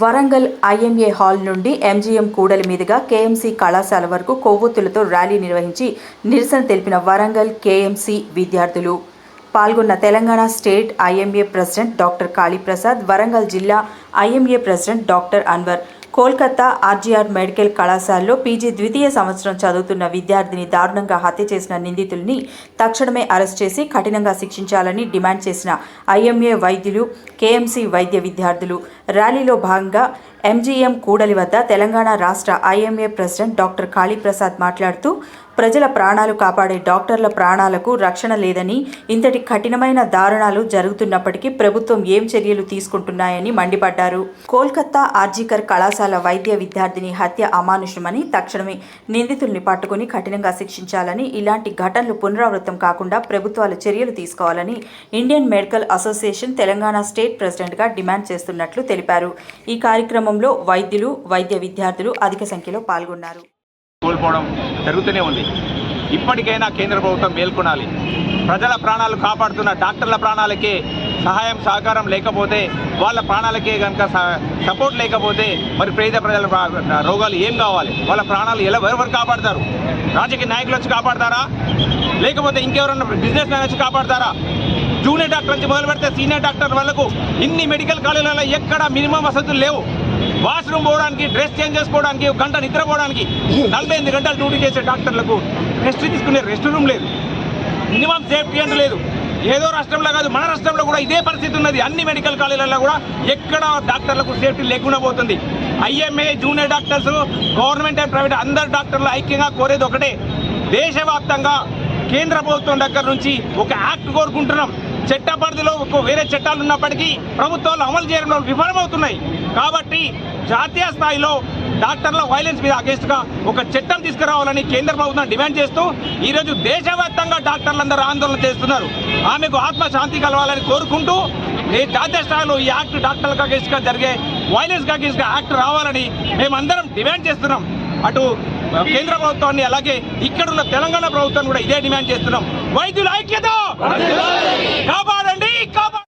Warangal IMA hall నుండి MGM కూడలి మీదుగా కేఎంసీ కళాశాల వరకు కొవ్వొత్తులతో ర్యాలీ నిర్వహించి నిరసన తెలిపిన వరంగల్ కేఎంసీ విద్యార్థులు. పాల్గొన్న Telangana state IMA president doctor Kaliprasad Warangal జిల్లా IMA president doctor Anwar Kolkata RGR medical కళాశాలలో పీజీ ద్వితీయ సంవత్సరం చదువుతున్న విద్యార్థిని దారుణంగా హత్య చేసిన నిందితుల్ని తక్షణమే అరెస్ట్ చేసి కఠినంగా శిక్షించాలని డిమాండ్ చేసిన ఐఎంఏ వైద్యులు కేఎంసీ వైద్య విద్యార్థులు. ర్యాలీలో భాగంగా ఎంజీఎం కూడలి వద్ద తెలంగాణ రాష్ట్ర ఐఎంఏ ప్రెసిడెంట్ డాక్టర్ కాళీప్రసాద్ మాట్లాడుతూ ప్రజల ప్రాణాలు కాపాడే డాక్టర్ల ప్రాణాలకు రక్షణ లేదని ఇంతటి కఠినమైన దారుణాలు జరుగుతున్నప్పటికీ ప్రభుత్వం ఏం చర్యలు తీసుకుంటున్నాయని మండిపడ్డారు. కోల్కతా ఆర్జీకర్ కళాశాల వైద్య విద్యార్థిని హత్య అమానుషమని తక్షణమే నిందితుల్ని పట్టుకుని కఠినంగా శిక్షించాలని ఇలాంటి ఘటనలు పునరావృతం కాకుండా ప్రభుత్వాలు చర్యలు తీసుకోవాలని Indian medical association Telangana state ప్రెసిడెంట్గా డిమాండ్ చేస్తున్నట్లు తెలిపారు. ఈ కార్యక్రమంలో వైద్యులు వైద్య విద్యార్థులు అధిక సంఖ్యలో పాల్గొన్నారు. కోల్పోవడం జరుగుతూనే ఉంది. ఇప్పటికైనా కేంద్ర ప్రభుత్వం మేల్కొనాలి. ప్రజల ప్రాణాలు కాపాడుతున్న డాక్టర్ల ప్రాణాలకే సహాయం సహకారం లేకపోతే వాళ్ళ ప్రాణాలకే కనుక సపోర్ట్ లేకపోతే మరి పేద ప్రజల ప్రా- రోగాలు ఏం కావాలి? వాళ్ళ ప్రాణాలు ఎలా ఎవరెవరు కాపాడతారు? రాజకీయ నాయకులు వచ్చి కాపాడతారా? లేకపోతే ఇంకెవరన్నా బిజినెస్ మ్యాన్ వచ్చి కాపాడతారా? జూనియర్ డాక్టర్ నుంచి మొదలు పెడితే సీనియర్ డాక్టర్ వాళ్ళకు ఇన్ని మెడికల్ కాలేజీలలో ఎక్కడ మినిమం వసతులు లేవు. వాష్రూమ్ పోవడానికి డ్రెస్ చేంజ్ చేసుకోవడానికి ఒక గంట నిద్రపోవడానికి నలభై ఎనిమిది గంటలు డ్యూటీ చేసే డాక్టర్లకు రెస్ట్ తీసుకునే రెస్ట్ రూమ్ లేదు. మినిమం సేఫ్టీ అంటే లేదు. ఏదో రాష్ట్రంలో కాదు మన రాష్ట్రంలో కూడా ఇదే పరిస్థితి ఉన్నది. అన్ని మెడికల్ కాలేజీలలో కూడా ఎక్కడ డాక్టర్లకు సేఫ్టీ లేకుండా పోతుంది. IMA junior doctors government and private అందరు డాక్టర్లు ఐక్యంగా కోరేది ఒకటే. దేశవ్యాప్తంగా కేంద్ర ప్రభుత్వం దగ్గర నుంచి ఒక యాక్ట్ కోరుకుంటున్నాం. చట్ట పరిధిలో వేరే చట్టాలు ఉన్నప్పటికీ ప్రభుత్వాలు అమలు చేయడంలో విఫలమవుతున్నాయి. కాబట్టి జాతీయ స్థాయిలో డాక్టర్ల వైలెన్స్ మీద అగేన్స్ట్గా ఒక చట్టం తీసుకురావాలని కేంద్ర ప్రభుత్వం డిమాండ్ చేస్తూ ఈరోజు దేశవ్యాప్తంగా డాక్టర్లందరూ ఆందోళన చేస్తున్నారు. ఆమెకు ఆత్మశాంతి కలవాలని కోరుకుంటూ ఈ జాతీయ స్థాయిలో ఈ యాక్ట్ డాక్టర్లకు అగేన్స్ట్గా జరిగే వైలెన్స్ అగేన్స్ట్గా యాక్ట్ రావాలని మేమందరం డిమాండ్ చేస్తున్నాం. అటు కేంద్ర ప్రభుత్వాన్ని అలాగే ఇక్కడున్న తెలంగాణ ప్రభుత్వాన్ని కూడా ఇదే డిమాండ్ చేస్తున్నాం. వైద్యుల ఐక్యత! కాపాడండి కాపాడండి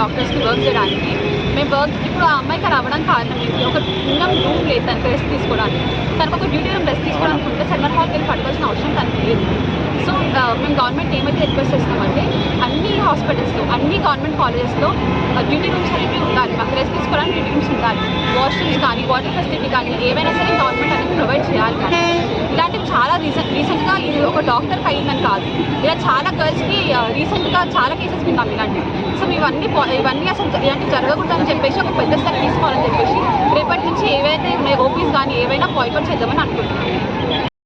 డాక్టర్స్కి వర్క్ చేయడానికి. మేము వర్క్ ఇప్పుడు ఆ అమ్మాయికి రావడానికి కారణం ఏంటి? ఒక ఉన్న రూమ్ లేదు తనకు రెస్ట్ తీసుకోవడానికి. తనకు ఒక డ్యూటీ రూమ్ రెస్ట్ తీసుకోవడానికి ఉంటే సెమినార్ హాల్కి వెళ్ళి పట్టుకోవాల్సిన అవసరం తనకు లేదు. సో మేము గవర్నమెంట్ ఏమైతే రిక్వెస్ట్ చేస్తామంటే అన్ని హాస్పిటల్స్లో అన్ని గవర్నమెంట్ కాలేజెస్లో డ్యూటీ రూమ్స్ అనేవి ఉండాలి. మాకు రెస్ట్ తీసుకోవడానికి డ్యూటీ రూమ్స్ ఉండాలి. వాష్రూమ్స్ కానీ వాటర్ ఫెసిలిటీ కానీ ఏవైనా సరే గవర్నమెంట్ అనేది ప్రొవైడ్ చేయాలి కానీ చాలా రీసెంట్ రీసెంట్గా ఇది ఒక డాక్టర్కి అయిందని కాదు. ఇలా చాలా గర్ల్స్కి రీసెంట్గా చాలా కేసెస్ విన్నాం ఇలాంటివి సో ఇవన్నీ ఇవన్నీ అసలు ఇలాంటివి జరగకూడదని చెప్పేసి ఒక పెద్ద స్టెప్ తీసుకోవాలని చెప్పేసి రేపటి నుంచి ఏవైతే ఉన్నాయో ఓపీస్ కానీ ఏవైనా బాయ్కౌట్ చేద్దామని అనుకుంటున్నాను